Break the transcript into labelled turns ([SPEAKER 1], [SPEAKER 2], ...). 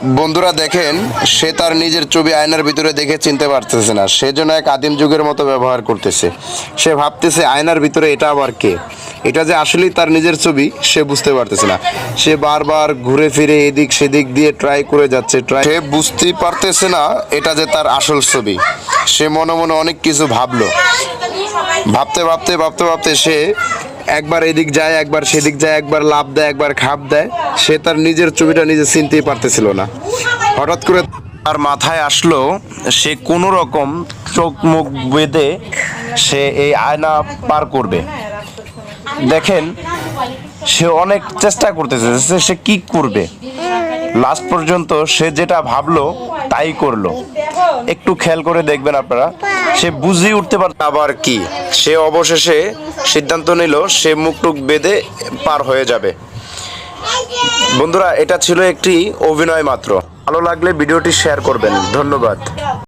[SPEAKER 1] বন্ধুরা দেখেন, সে তার নিজের ছবি আয়নার ভিতরে দেখে চিনতে পারতেছে না। সে যেন এক আদিম যুগের মতো ব্যবহার করতেছে। সে ভাবতেছে আয়নার ভিতরে এটা আবার কে? এটা যে আসলেই তার নিজের ছবি, সে বুঝতে পারতেছে না। সে বারবার ঘুরে ফিরে এদিক সেদিক দিয়ে ট্রাই করে যাচ্ছে ট্রাই সে বুঝতেই পারতেছে না এটা যে তার আসল ছবি। সে মনে মনে অনেক কিছু ভাবলো। ভাবতে ভাবতে ভাবতে ভাবতে সে একবার এদিক যায়, একবার সেদিক যায়, একবার লাভ দেয়, একবার খাপ দেয়। সে তার নিজের ছবিটা নিজে চিনতেই পারতেছিল না। হঠাৎ করে তার মাথায় আসলো, সে কোনো রকম চোখ মুখ বেঁধে সে এই আয়না পার করবে। দেখেন, সে অনেক চেষ্টা করতেছে, সে কি করবে? লাস্ট পর্যন্ত সে যেটা ভাবলো, তাই করল। একটু খেয়াল করে দেখবেন আপনারা, সে বুঝিয়ে উঠতে পারত আবার কি। সে অবশেষে সিদ্ধান্ত নিল, সে মুখটুক বেঁধে পার হয়ে যাবে। বন্ধুরা, এটা ছিল একটি অভিনয় মাত্র। ভালো লাগলে ভিডিওটি শেয়ার করবেন। ধন্যবাদ।